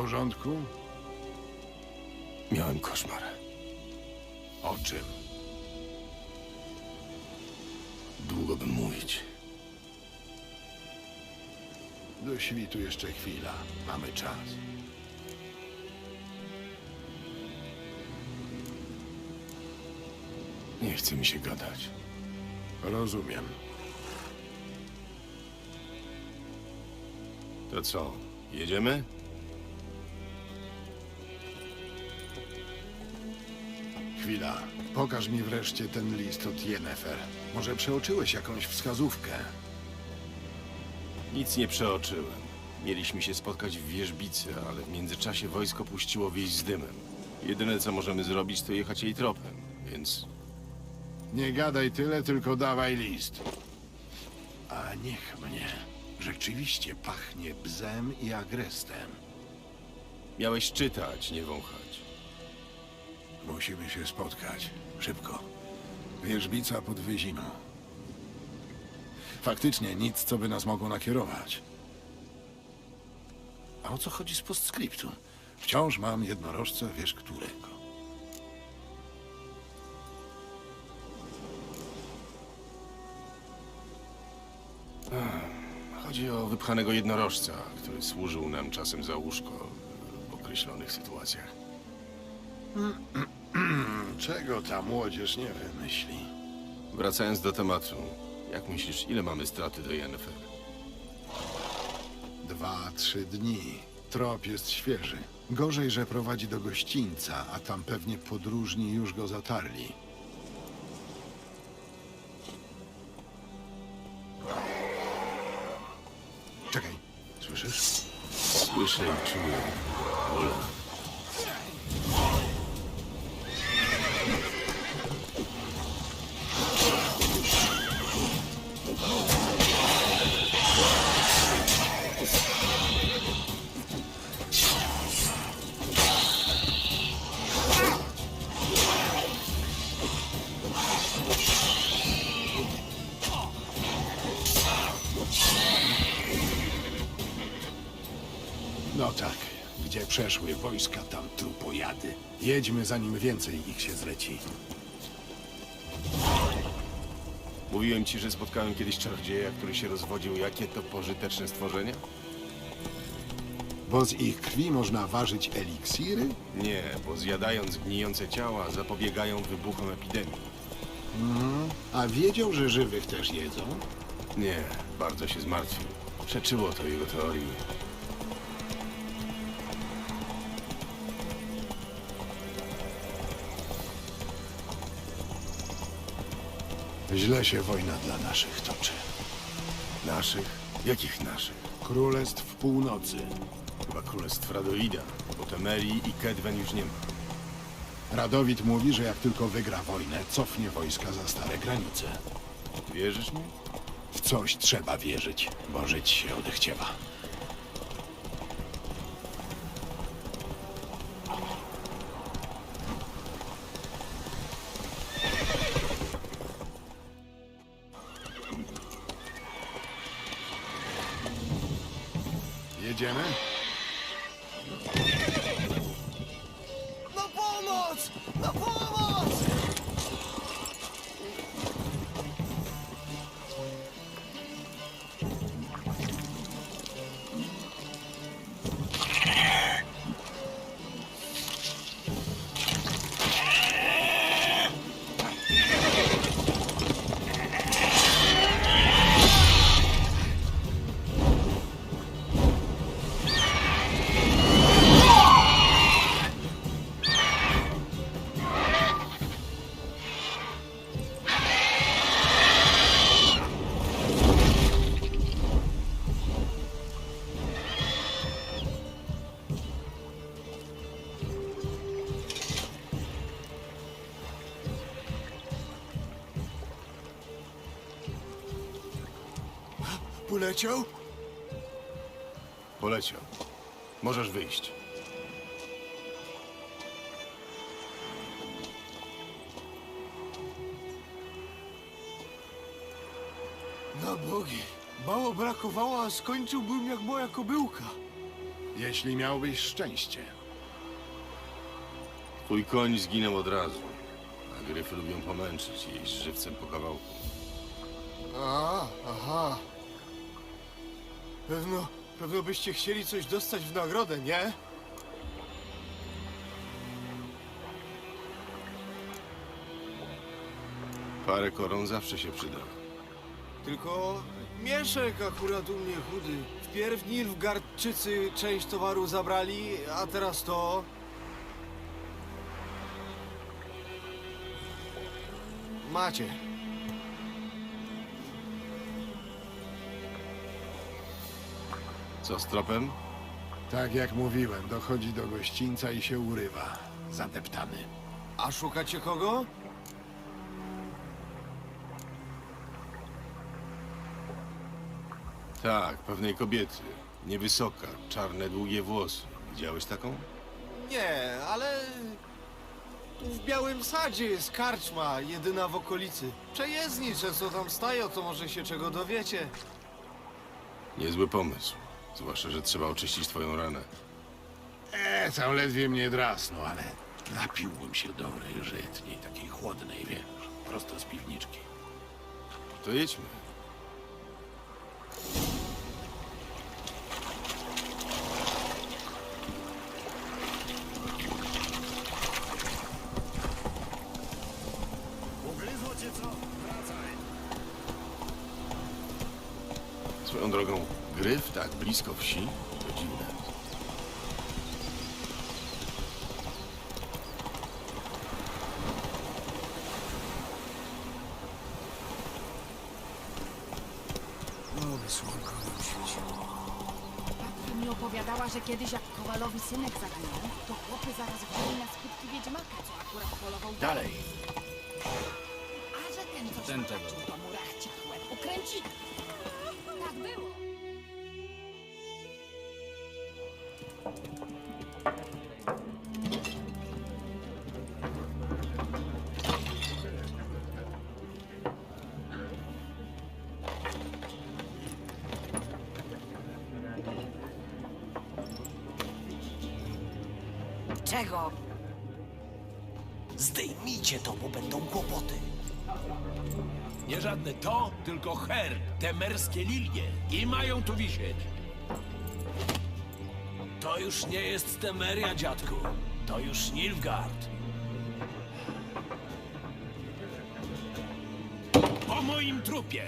porządku? Miałem koszmar. O czym? Długo bym mówić. Do świtu jeszcze chwila. Mamy czas. Nie chce mi się gadać. Rozumiem. To co, jedziemy? Chwila. Pokaż mi wreszcie ten list od Yennefer. Może przeoczyłeś jakąś wskazówkę? Nic nie przeoczyłem. Mieliśmy się spotkać w wieżbicy, ale w międzyczasie wojsko puściło wieś z dymem. Jedyne co możemy zrobić, to jechać jej tropem, więc Nie gadaj tyle, tylko dawaj list. A niech mnie. Rzeczywiście pachnie bzem i agrestem. miałeś czytać, nie wąchać. Musimy się spotkać. Szybko. Wierzbica pod Wyziną. Faktycznie nic, co by nas mogło nakierować. A o co chodzi z postscriptum? Wciąż mam jednorożca, wiesz którego. Chodzi o wypchanego jednorożca, który służył nam czasem za łóżko w określonych sytuacjach. Czego ta młodzież nie wymyśli? Wracając do tematu, jak myślisz, ile mamy straty do Yennefer? Dwa, trzy dni. Trop jest świeży. Gorzej, że prowadzi do gościńca, a tam pewnie podróżni już go zatarli. Czekaj, słyszysz? Słyszę i czuję. Wolę. Wojska, tam trupojady. Jedźmy, zanim więcej ich się zleci. Mówiłem ci, że spotkałem kiedyś czarodzieja, który się rozwodził. Jakie to pożyteczne stworzenie? Bo z ich krwi można ważyć eliksiry? Nie, bo zjadając gnijące ciała zapobiegają wybuchom epidemii. A wiedział, że żywych też jedzą? Nie, bardzo się zmartwił. Przeczyło to jego teorii. Źle się wojna dla naszych toczy. Naszych? Jakich naszych? Królestw północy. Chyba królestw Radoida, bo Temerii i Kedwen już nie ma. Radowid mówi, że jak tylko wygra wojnę, cofnie wojska za stare granice. Wierzysz mi? W coś trzeba wierzyć, bo żyć się odechciewa. Jedziemy? Poleciał? Poleciał. Możesz wyjść. Na bogi. Mało brakowało, a skończyłbym jak moja kobyłka. Jeśli miałbyś szczęście. Twój koń zginął od razu. A gryfy lubią pomęczyć i jeść żywcem po kawałku. A, aha. Pewno, pewno byście chcieli coś dostać w nagrodę, nie? Parę koron zawsze się przyda. Tylko Mieszek akurat u mnie chudy. Wpierw Nilfgaardczycy część towaru zabrali, a teraz to... Macie. Co z tropem? Tak jak mówiłem, dochodzi do gościńca i się urywa. Zadeptany. A szukacie kogo? Tak, pewnej kobiety. Niewysoka, czarne, długie włosy. Widziałeś taką? Nie, ale... Tu w Białym Sadzie jest karczma, jedyna w okolicy. Przejezdni często tam stają, to może się czego dowiecie. Niezły pomysł. Zwłaszcza, że trzeba oczyścić twoją ranę. E, tam ledwie mnie drasnął, ale napiłbym się dobrej żytniej, takiej chłodnej, wiesz, prosto z piwniczki. To jedźmy. Swoją drogą, gryf tak blisko wsi? To dziwne. Babcia mi opowiadała, że kiedyś jak Kowalowi synek zaginął, to chłopy zaraz wzięli na skutki wiedźmaka, co akurat polował Dalej. A że ten, co Ten mu rachci łeb Czego? Zdejmijcie to, bo będą kłopoty. Nie żadne to, tylko her, te merskie lilie. I mają tu wisieć. To już nie jest Temeria, dziadku. To już Nilfgaard. Po moim trupie.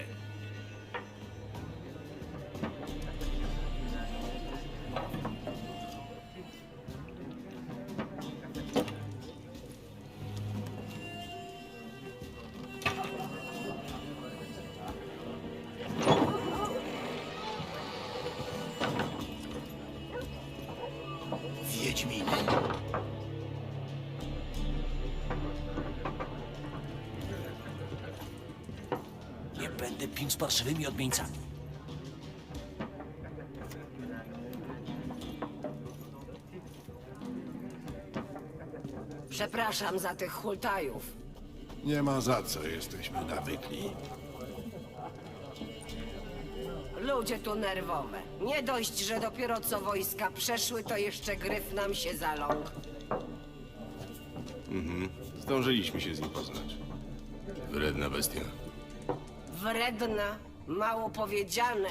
Wiedźminy. Nie będę pił z parszywymi odmieńcami. Przepraszam za tych hultajów. Nie ma za co, jesteśmy nawykli. Ludzie tu nerwowe. Nie dość, że dopiero co wojska przeszły, to jeszcze gryf nam się zaląkł. Zdążyliśmy się z nim poznać. Wredna bestia. Wredna, mało powiedziane.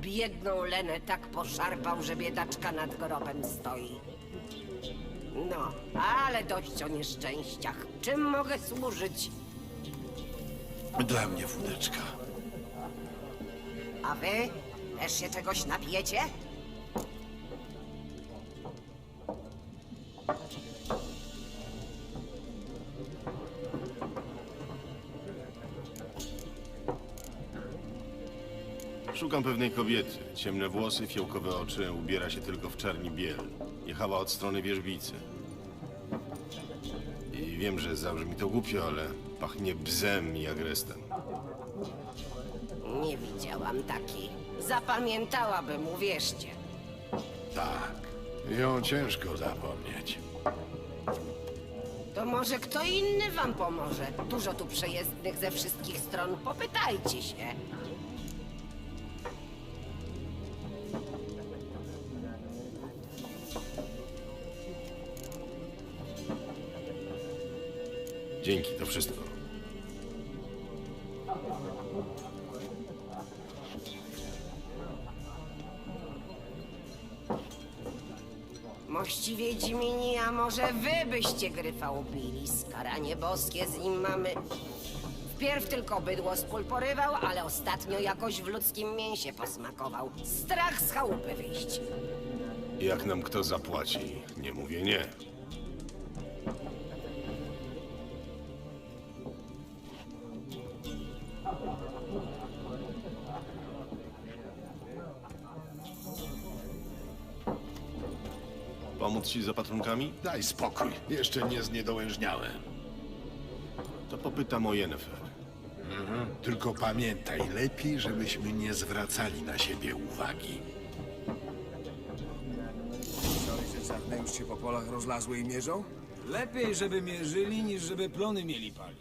Biedną Lenę tak poszarpał, że biedaczka nad grobem stoi. No, ale dość o nieszczęściach. Czym mogę służyć? Dla mnie wódeczka. A wy? Też się czegoś napijecie? Szukam pewnej kobiety. Ciemne włosy, fiołkowe oczy, ubiera się tylko w czarni biel. Jechała od strony wierzbicy. I wiem, że zabrzmi to głupio, ale pachnie bzem i agrestem. Nie widziałam takiej. Zapamiętałabym, uwierzcie. Tak. Ją ciężko zapomnieć. To może kto inny wam pomoże. Dużo tu przejezdnych ze wszystkich stron. Popytajcie się. Byście gryfa ubili? Skaranie boskie z nim mamy. Wpierw tylko bydło z porywał, ale ostatnio jakoś w ludzkim mięsie posmakował. Strach z chałupy wyjść. Jak nam kto zapłaci, nie mówię nie. Ci z opatrunkami? Daj spokój, jeszcze nie zniedołężniałem. To popytam o Yennefer. Tylko pamiętaj, lepiej, żebyśmy nie zwracali na siebie uwagi. Sorry, że czarne już się po polach rozlazły i mierzą? Lepiej, żeby mierzyli, niż żeby plony mieli palić.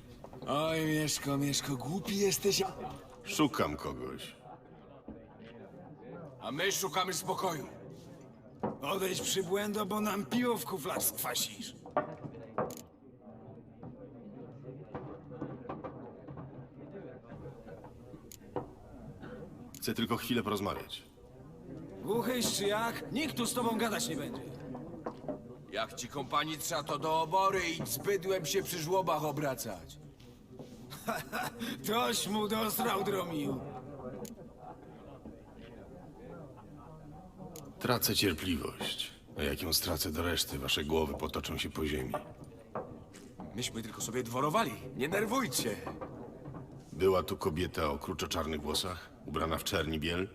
Oj, Mieszko, Mieszko, głupi jesteś, a- Szukam kogoś. a my szukamy spokoju. Odejdź przybłędo, bo nam piwo w kuflach skwasisz. Chcę tylko chwilę porozmawiać. Głuchyś czy jak? Nikt tu z tobą gadać nie będzie. Jak ci kompanii trza, to do obory i z bydłem się przy żłobach obracać. Toś mu dosrał dromił. Tracę cierpliwość. A jak ją stracę do reszty, wasze głowy potoczą się po ziemi. Myśmy tylko sobie dworowali. Nie nerwujcie. Była tu kobieta o kruczo-czarnych włosach, ubrana w czerni biel.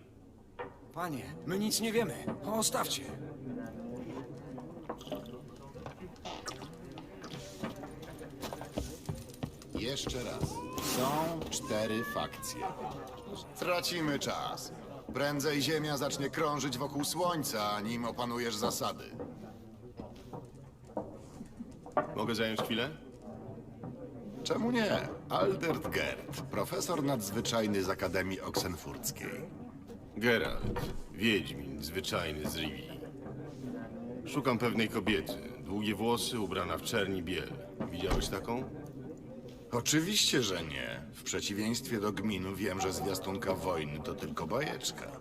Panie, my nic nie wiemy. Ostawcie. Jeszcze raz. Są cztery fakcje. Tracimy czas. Prędzej Ziemia zacznie krążyć wokół Słońca, nim opanujesz zasady. Mogę zająć chwilę? Czemu nie? Aldert Gerd, profesor nadzwyczajny z Akademii Oksenfurckiej. Geralt, wiedźmin, zwyczajny z Rivii. Szukam pewnej kobiety. Długie włosy, ubrana w czerni biel. Widziałeś taką? Oczywiście, że nie. W przeciwieństwie do gminu wiem, że zwiastunka wojny to tylko bajeczka.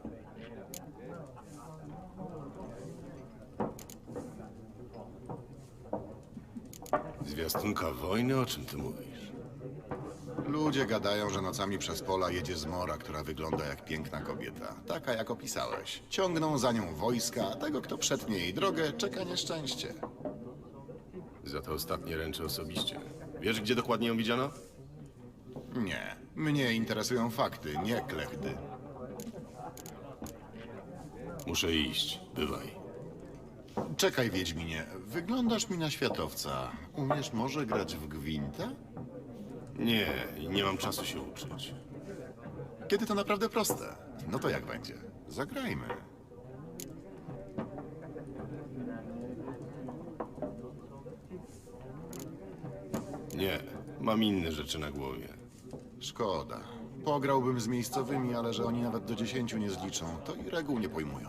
Zwiastunka wojny? O czym ty mówisz? Ludzie gadają, że nocami przez pola jedzie zmora, która wygląda jak piękna kobieta. Taka, jak opisałeś. Ciągną za nią wojska, a tego, kto przetnie jej drogę, czeka nieszczęście. Za to ostatnie ręczę osobiście. Wiesz, gdzie dokładnie ją widziano? Nie. Mnie interesują fakty, nie klechdy. Muszę iść. Bywaj. Czekaj, Wiedźminie. Wyglądasz mi na światowca. Umiesz może grać w gwintę? Nie, nie mam czasu się uczyć. Kiedy to naprawdę proste. No to jak będzie? Zagrajmy. Nie, mam inne rzeczy na głowie. Szkoda. Pograłbym z miejscowymi, ale że oni nawet do dziesięciu nie zliczą, to i reguł nie pojmują.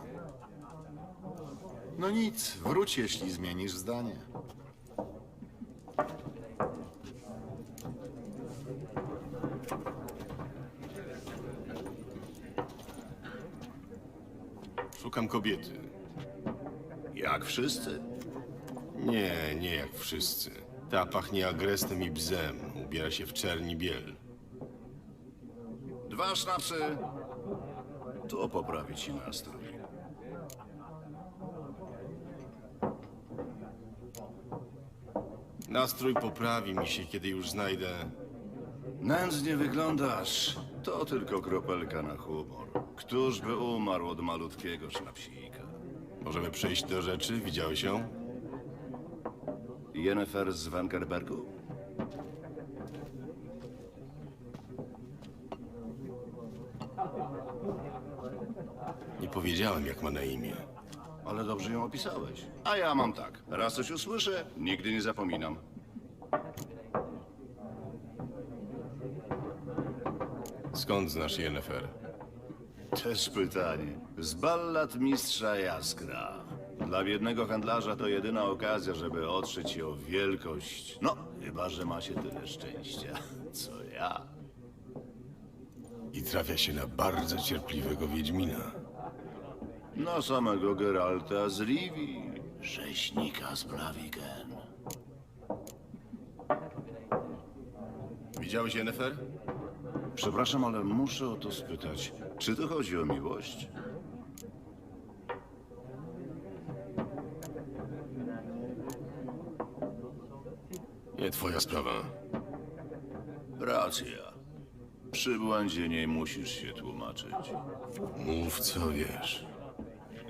No nic, wróć jeśli zmienisz zdanie. Szukam kobiety. Jak wszyscy? Nie, nie jak wszyscy. Ta pachnie agrestem i bzem. Ubiera się w czerni biel. Dwa sznapsy. To poprawi ci nastrój. Nastrój poprawi mi się, kiedy już znajdę... Nędznie wyglądasz. To tylko kropelka na humor. Któż by umarł od malutkiego sznapsika? Możemy przejść do rzeczy? Widziałeś ją? Jennifer z Wengerbergu? Nie powiedziałem, jak ma na imię. Ale dobrze ją opisałeś. A ja mam tak. Raz coś usłyszę, nigdy nie zapominam. Skąd znasz Yennefer? Też pytanie. Z ballad mistrza Jaskra. Dla biednego handlarza to jedyna okazja, żeby otrzeć się o wielkość. No, Chyba, że macie tyle szczęścia, co ja. I trafia się na bardzo cierpliwego Wiedźmina. Na samego Geralta z Rivi, rzeźnika z Blaviken. Widziałeś Yennefer? Przepraszam, ale muszę o to spytać. Czy to chodzi o miłość? Nie twoja sprawa. Racja. Przy błędzie nie musisz się tłumaczyć. Mów co wiesz.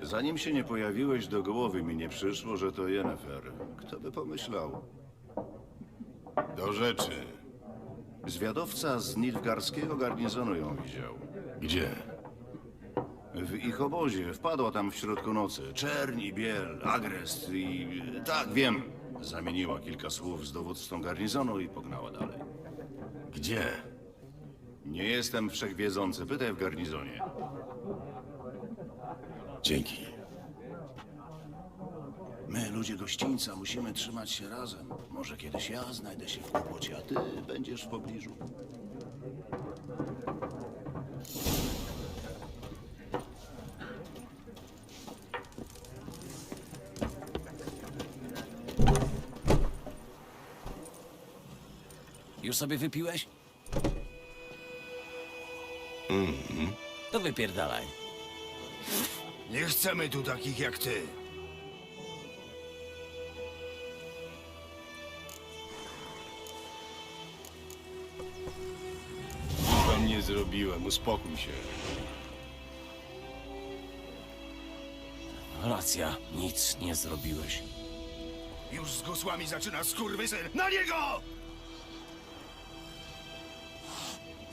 Zanim się nie pojawiłeś do głowy, mi nie przyszło, że to Yennefer. Kto by pomyślał? Do rzeczy. Zwiadowca z Nilfgarskiego garnizonu ją widział. Gdzie? W ich obozie wpadła tam w środku nocy. Czerni, biel, agrest i... Tak, wiem. Zamieniła kilka słów z dowódcą garnizonu i pognała dalej. Gdzie? Nie jestem wszechwiedzący, pytaj w garnizonie. Dzięki. My, ludzie gościńca, musimy trzymać się razem. Może kiedyś ja znajdę się w kłopocie, a ty będziesz w pobliżu. Sobie wypiłeś? Mhm. To wypierdalaj. Nie chcemy tu takich jak ty. Nic wam nie zrobiłem, uspokój się. Racja, nic nie zrobiłeś. Już z gusłami zaczyna skurwysyn. Na niego!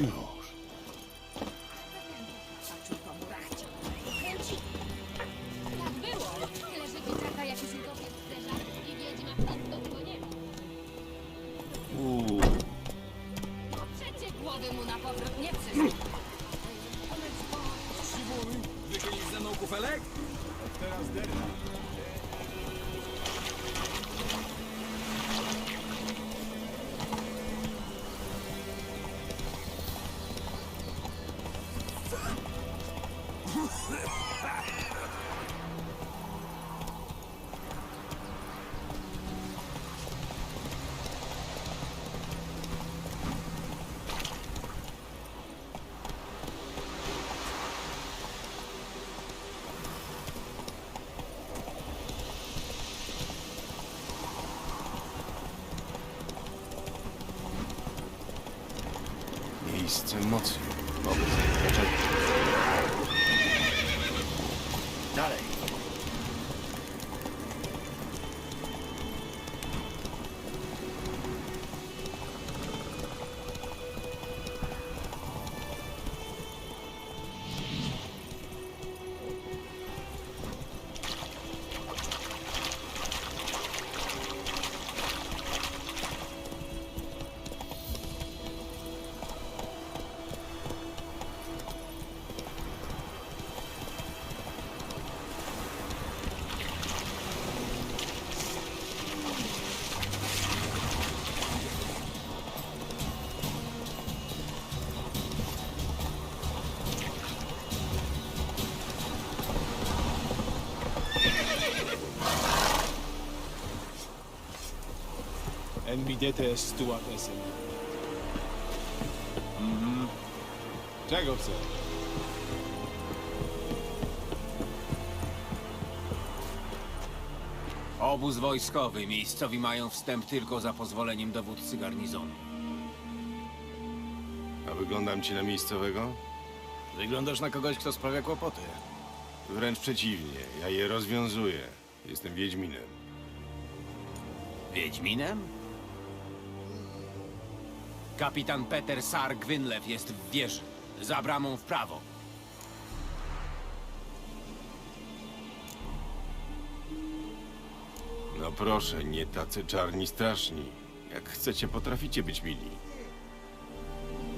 No miejsce Envidete stua pesem. Mhm. Czego chcesz? Obóz wojskowy. Miejscowi mają wstęp tylko za pozwoleniem dowódcy garnizonu. A wyglądam ci na miejscowego? Wyglądasz na kogoś, kto sprawia kłopoty. Wręcz przeciwnie, ja je rozwiązuję. Jestem Wiedźminem. Wiedźminem? Kapitan Peter Sar Gwynlew jest w wieży. Za bramą w prawo. No proszę, nie tacy czarni straszni. Jak chcecie, potraficie być mili.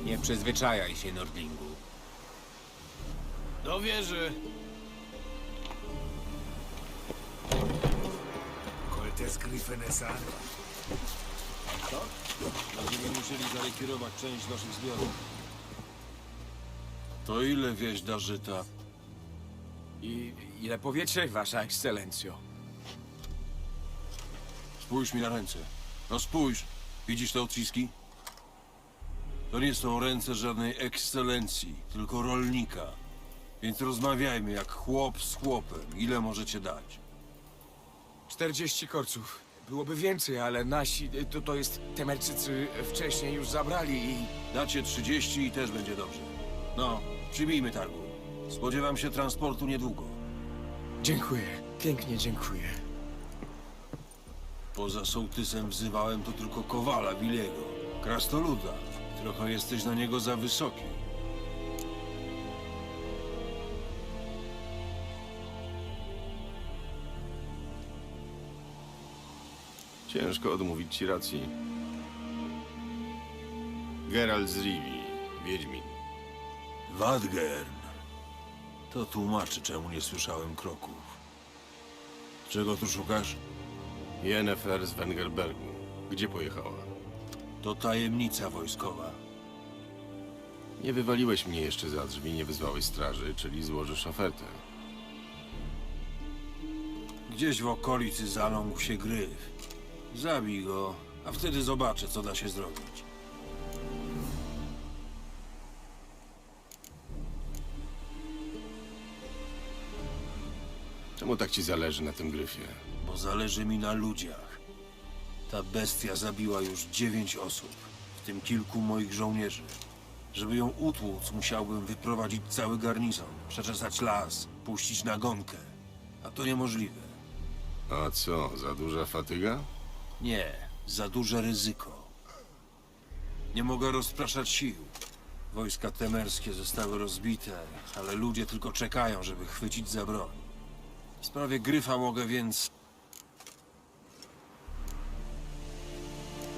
Nie przyzwyczajaj się, Nordlingu. Do wieży! Coltes Gryfenesar. Będziemy musieli zarekwirować część naszych zbiorów. To ile wieś da żyta? I ile powiecie, wasza ekscelencjo? Spójrz mi na ręce. No spójrz. Widzisz te odciski? To nie są ręce żadnej ekscelencji, tylko rolnika. Więc rozmawiajmy jak chłop z chłopem. Ile możecie dać? 40 korców. Byłoby więcej, ale nasi, to, to jest, Temerczycy wcześniej już zabrali i... Dacie 30 i też będzie dobrze. No, przybijmy targu. Spodziewam się transportu niedługo. Dziękuję, pięknie dziękuję. Poza sołtysem wzywałem tu tylko Kowala Wiliego, krastoluda. Trochę jesteś na niego za wysoki. Ciężko odmówić ci racji. Geralt z Rivi, Wiedźmin. Wadgern. To tłumaczy, czemu nie słyszałem kroków. Czego tu szukasz? Yennefer z Wengerbergu. Gdzie pojechała? To tajemnica wojskowa. Nie wywaliłeś mnie jeszcze za drzwi, nie wyzwałeś straży, czyli złożysz ofertę. Gdzieś w okolicy zaląkł się gryf. Zabij go, a wtedy zobaczę, co da się zrobić. Czemu tak ci zależy na tym gryfie? Bo zależy mi na ludziach. Ta bestia zabiła już dziewięć osób, w tym kilku moich żołnierzy. Żeby ją utłuc, musiałbym wyprowadzić cały garnizon, przeczesać las, puścić nagonkę. A to niemożliwe. A co, za duża fatyga? Nie, za duże ryzyko. Nie mogę rozpraszać sił. Wojska temerskie zostały rozbite, ale ludzie tylko czekają, żeby chwycić za broń. W sprawie Gryfa mogę więc...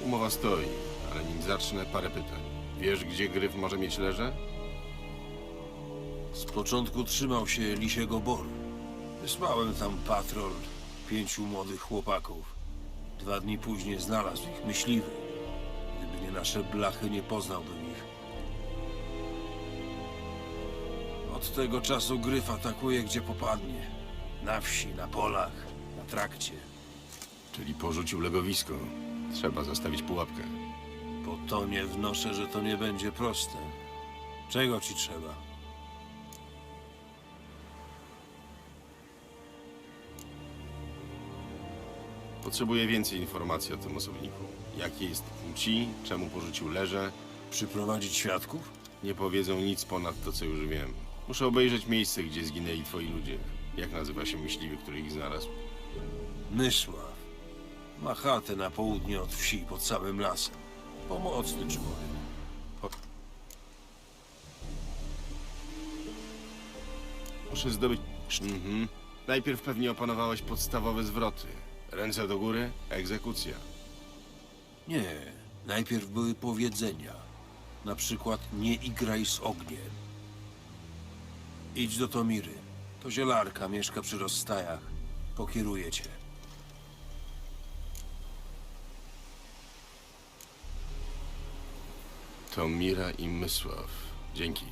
Umowa stoi, ale nim zacznę, parę pytań. Wiesz, gdzie gryf może mieć leże? Z początku trzymał się Lisiego Boru. Wysłałem tam patrol pięciu młodych chłopaków. Dwa dni później znalazł ich myśliwy. Gdyby nie nasze blachy, nie poznałbym ich. Od tego czasu gryf atakuje, gdzie popadnie. Na wsi, na polach, na trakcie. Czyli porzucił legowisko. Trzeba zastawić pułapkę. Po to nie wnoszę, że to nie będzie proste. Czego ci trzeba? Potrzebuję więcej informacji o tym osobniku. Jakiej jest płci, czemu porzucił leże. Przyprowadzić świadków? Nie powiedzą nic ponad to, co już wiem. Muszę obejrzeć miejsce, gdzie zginęli twoi ludzie. Jak nazywa się myśliwy, który ich znalazł? Mysław. Ma chatę na południe od wsi, pod samym lasem. Pomocny człowiek. Muszę zdobyć... Mhm. Najpierw pewnie opanowałeś podstawowe zwroty. Ręce do góry, egzekucja. Nie, najpierw były powiedzenia. Na przykład nie igraj z ogniem. Idź do Tomiry. To zielarka, mieszka przy rozstajach. Pokieruje cię. To Mira i Mysław. Dzięki.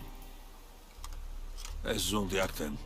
Es und jak ten?